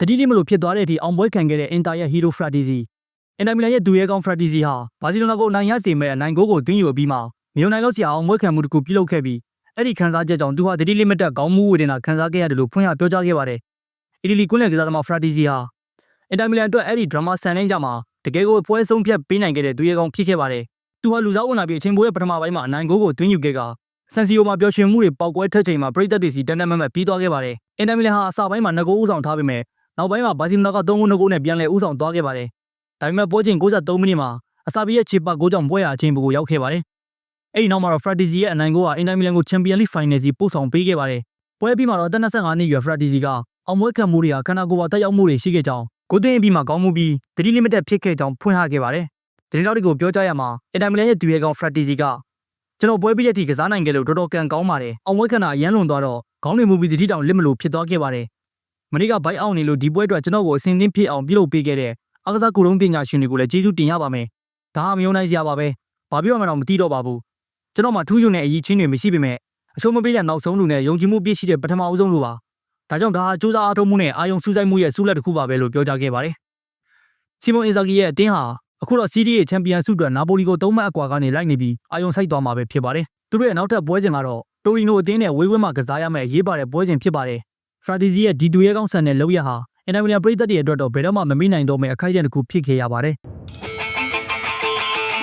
တတိတိမလို့ဖြစ်သွားတဲ့အထိအောင်ပွဲခံခဲ့တဲ့အင်တာရဲ့ဟီရိုဖရာတီစီအင်တာမီလန်ရဲ့ဒူရဲကောင်ဖရာတီစီဟာဘာစီလိုနာကိုအနိုင်ရစေမဲ့အနိုင်ဂိုးကိုတွင်းယူပြီးမှမြို့နိုင်လို့ဆရာအောင်ပွဲခံမှုတစ်ခုပြုလုပ်ခဲ့ပြီးအဲ့ဒီခန်းစားချက်ကြောင့်သူဟာတတိလိမတ်တက်ကောင်းမှုဝေဒနာခန်းစားခဲ့ရတယ်လို့ဖွင့်ရပြောကြားခဲ့ပါတယ်အီတလီကွန်းလယ်ကစားသမားဖရာတီစီဟာအင်တာမီလန်အတွက်အဲ့ဒီဒရမာဆန်နိုင်ကြမှာတကယ်ကိုပွဲဆုံးဖြတ်ပေးနိုင်ခဲ့တဲ့ဒူရဲကောင်ဖြစ်ခဲ့ပါတယ်သူဟာလူစားဝင်လာပြီးအချိန်ပိုရဲ့ပထမပိုင်းမှာအနိုင်ဂိုးကိုတွင်းယူခဲ့ကဆန်စီယိုမှာပျော်ရွှင်မှုတွေပေါက်ကွဲထက်ချိန်မှာပရိသတ်တွေစီတန်တန်မတ်မတ်ပြီးသွားခဲ့ပါတယ်။အင်တာမီလန်ဟာအစပိုင်းမှာ2ဂိုးဦးဆောင်ထားပေမဲ့ နောက်ပိုင်းမှာဘာစီလိုနာက3ဂိုး2ဂိုးနဲ့ပြန်လည်ဦးဆောင်သွားခဲ့ပါတယ်။ဒါပေမဲ့ပွဲချိန်63မိနစ်မှာအစာပီရဲ့ခြေပတ်ဂိုးကြောင့်ပွဲရအချိန်ပိုကိုရောက်ခဲ့ပါတယ်။အဲဒီနောက်မှာတော့ Fratesi ရဲ့အနိုင်ဂိုးဟာအင်တာမီလန်ကို Champions League Final စီပို့ဆောင်ပေးခဲ့ပါတယ်။ပွဲပြီးမှာတော့အသက်25နှစ်အရွယ် Fratesi ကအောင်ပွဲခံမှုတွေဟာခန္ဓာကိုယ်ပေါ်တက်ရောက်မှုတွေရှိခဲ့ကြောင်းဂိုးသွင်းပြီးမှကောင်းမှုပြီးသတိလစ်မတက်ဖြစ်ခဲ့ကြောင်းဖွင့်ဟခဲ့ပါတယ်။ဒီနောက်တွေကိုပြောကြရမှာအင်တာမီလန်ရဲ့သူရဲကောင် Fratesi ကကျွန်တော်ပွဲပြီးတဲ့အထိကစားနိုင်ခဲ့လို့တော်တော်ကန်ကောင်းပါတယ်။အောင်ဝဲခဏအရန်လွန်သွားတော့ခေါင်းတွေမူပြီးတတိတောင်လစ်မလို့ဖြစ်သွားခဲ့ပါတယ်။ မနေ့ကဘိုက်အောင်နေလို့ဒီပွဲအတွက်ကျွန်တော်ကိုအစင်သင်းဖြစ်အောင်ပြုလုပ်ပေးခဲ့တဲ့အားကစားကုလုံးပညာရှင်တွေကိုလည်းကျေးဇူးတင်ရပါမယ်။ဒါဟာမယုံနိုင်စရာပါပဲ။ဘာပြောမှတော့မသိတော့ပါဘူး။ကျွန်တော်မှထူးချွန်တဲ့အရေးချင်းတွေမရှိပေမဲ့အဆုံးမပေးတဲ့နောက်ဆုံးလူနဲ့ယုံကြည်မှုပြည့်ရှိတဲ့ပထမအဦးဆုံးလူပါ။ဒါကြောင့်ဒါဟာစူးစမ်းအားထုတ်မှုနဲ့အာယုံစူးစိုက်မှုရဲ့ဆုလက်တစ်ခုပါပဲလို့ပြောကြားခဲ့ပါတယ်။စီမွန်အင်ဇာဂီရဲ့အတင်းဟာအခုတော့စီးဒီရဲ့ချန်ပီယံဆုအတွက်နာပိုလီကို၃မှတ်အကွာကနေလိုက်နေပြီးအာယုံစိုက်သွားမှာပဲဖြစ်ပါတယ်။သူတို့ရဲ့နောက်ထပ်ပွဲစဉ်ကတော့တိုရီနိုအသင်းနဲ့ဝေးဝဲမှာကစားရမယ့်အရေးပါတဲ့ပွဲစဉ်ဖြစ်ပါတယ်။ ဖရာတီစီရဲ့ဒီတူရဲကောင်းဆန်တဲ့လောက်ရဟာအင်တာမီလန်ပရိသတ်တွေအတွက်တော့ဘယ်တော့မှမမေ့နိုင်တော့မယ့်အခိုက်အတန့်တစ်ခုဖြစ်ခဲ့ရပါတယ်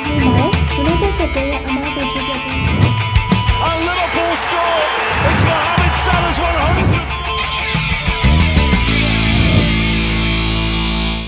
ဒီမှာ United ကတည်းကအမားကိုချစ်